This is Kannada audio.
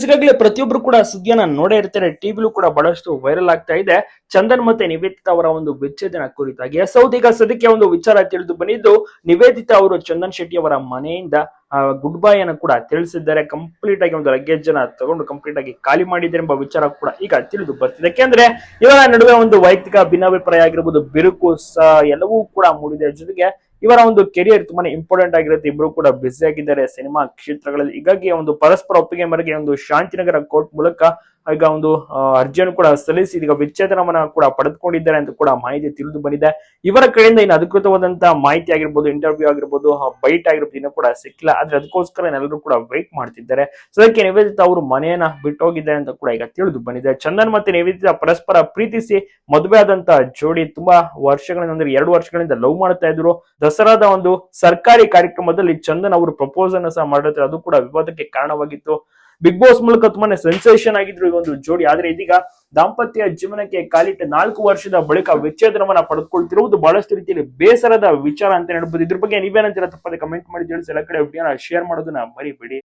ಈಗಾಗಲೇ ಪ್ರತಿಯೊಬ್ರು ಕೂಡ ಸುದ್ದಿಯನ್ನ ನೋಡೇ ಇರ್ತಾರೆ. ಟಿವಿಲೂ ಕೂಡ ಬಹಳಷ್ಟು ವೈರಲ್ ಆಗ್ತಾ ಇದೆ. ಚಂದನ್ ಮತ್ತೆ ನಿವೇದಿತಾ ಅವರ ಒಂದು ವಿಚ್ಛೇದನ ಕುರಿತಾಗಿ. ಸೌದ್ ಈಗ ಸದ್ಯಕ್ಕೆ ಒಂದು ವಿಚಾರ ತಿಳಿದು ಬಂದಿದ್ದು, ನಿವೇದಿತಾ ಅವರು ಚಂದನ್ ಶೆಟ್ಟಿ ಅವರ ಮನೆಯಿಂದ ಗುಡ್ ಬೈ ಅನ್ನು ಕೂಡ ತಿಳಿಸಿದ್ದಾರೆ. ಕಂಪ್ಲೀಟ್ ಆಗಿ ಒಂದು ಲಗೇಜ್ ಅನ್ನ ತಗೊಂಡು ಕಂಪ್ಲೀಟ್ ಆಗಿ ಖಾಲಿ ಮಾಡಿದ್ದಾರೆ ಎಂಬ ವಿಚಾರ ಕೂಡ ಈಗ ತಿಳಿದು ಬರ್ತಿದೆ. ಯಾಕೆಂದ್ರೆ ಇವರ ನಡುವೆ ಒಂದು ವೈಯಕ್ತಿಕ ಭಿನ್ನಾಭಿಪ್ರಾಯ ಆಗಿರ್ಬೋದು, ಬಿರುಕು ಸಹ ಎಲ್ಲವೂ ಕೂಡ ಮೂಡಿದೆ. ಜೊತೆಗೆ ಇವರ ಒಂದು ಕೆರಿಯರ್ ತುಂಬಾನೇ ಇಂಪಾರ್ಟೆಂಟ್ ಆಗಿರುತ್ತೆ. ಇಬ್ರು ಕೂಡ ಬ್ಯುಸಿ ಆಗಿದ್ದಾರೆ. ಸಿನಿಮಾ ಕ್ಷೇತ್ರಗಳಲ್ಲಿ ಹೀಗಾಗಿ ಒಂದು ಪರಸ್ಪರ ಒಪ್ಪಿಗೆ ಮೇರೆಗೆ ಒಂದು ಶಾಂತಿನಗರ ಕೋರ್ಟ್ ಮೂಲಕ ಈಗ ಒಂದು ಅರ್ಜಿಯನ್ನು ಕೂಡ ಸಲ್ಲಿಸಿ ಈಗ ವಿಚ್ಛೇದನವನ್ನ ಕೂಡ ಪಡೆದುಕೊಂಡಿದ್ದಾರೆ ಅಂತ ಕೂಡ ಮಾಹಿತಿ ತಿಳಿದು ಬಂದಿದೆ. ಇವರ ಕಡೆಯಿಂದ ಇನ್ನು ಅಧಿಕೃತವಾದಂತಹ ಮಾಹಿತಿ ಆಗಿರ್ಬೋದು ಇಂಟರ್ವ್ಯೂ ಆಗಿರ್ಬೋದು ಬೈಟ್ ಆಗಿರ್ಬೋದು ಇನ್ನೂ ಕೂಡ ಸಿಕ್ಕಿಲ್ಲ. ಆದ್ರೆ ಅದಕ್ಕೋಸ್ಕರ ಎಲ್ಲರೂ ಕೂಡ ವೆಯ್ಟ್ ಮಾಡ್ತಿದ್ದಾರೆ. ಸೊ ಅದಕ್ಕೆ ನಿವೇದಿತ ಅವರು ಮನೆಯನ್ನ ಬಿಟ್ಟೋಗಿದ್ದಾರೆ ಅಂತ ಕೂಡ ಈಗ ತಿಳಿದು ಬಂದಿದೆ. ಚಂದನ್ ಮತ್ತೆ ನಿವೇದಿತ ಪರಸ್ಪರ ಪ್ರೀತಿಸಿ ಮದುವೆ ಆದಂತಹ ಜೋಡಿ ತುಂಬಾ ವರ್ಷಗಳಿಂದ, ಅಂದ್ರೆ ಎರಡು ವರ್ಷಗಳಿಂದ ಲವ್ ಮಾಡ್ತಾ ಇದ್ರು. ದಸರಾದ ಒಂದು ಸರ್ಕಾರಿ ಕಾರ್ಯಕ್ರಮದಲ್ಲಿ ಚಂದನ್ ಅವರು ಪ್ರಪೋಸ್ ಅನ್ನ ಸಹ ಮಾಡಿರ್ತಾರೆ ಅದು ಕೂಡ ವಿವಾದಕ್ಕೆ ಕಾರಣವಾಗಿತ್ತು. ಬಿಗ್ ಬಾಸ್ ಮೂಲಕ ತುಂಬಾನೇ ಸೆನ್ಸೇಷನ್ ಆಗಿದ್ರು ಈ ಒಂದು ಜೋಡಿ. ಆದ್ರೆ ಇದೀಗ ದಾಂಪತ್ಯ ಜೀವನಕ್ಕೆ ಕಾಲಿಟ್ಟ ನಾಲ್ಕು ವರ್ಷದ ಬಳಿಕ ವಿಚ್ಛೇದನವನ್ನ ಪಡೆದುಕೊಳ್ತಿರುವುದು ಬಹಳಷ್ಟು ರೀತಿಯಲ್ಲಿ ಬೇಸರದ ವಿಚಾರ ಅಂತ ಹೇಳ್ಬೋದು. ಇದ್ರ ಬಗ್ಗೆ ನೀವೇನಂತೀರ? ತಪ್ಪದೆ ಕಮೆಂಟ್ ಮಾಡಿ, ತಿಳಿಸಿ. ಎಲ್ಲ ಕಡೆ ವಿಡಿಯೋನ ಶೇರ್ ಮಾಡೋದನ್ನ ಮರಿಬೇಡಿ.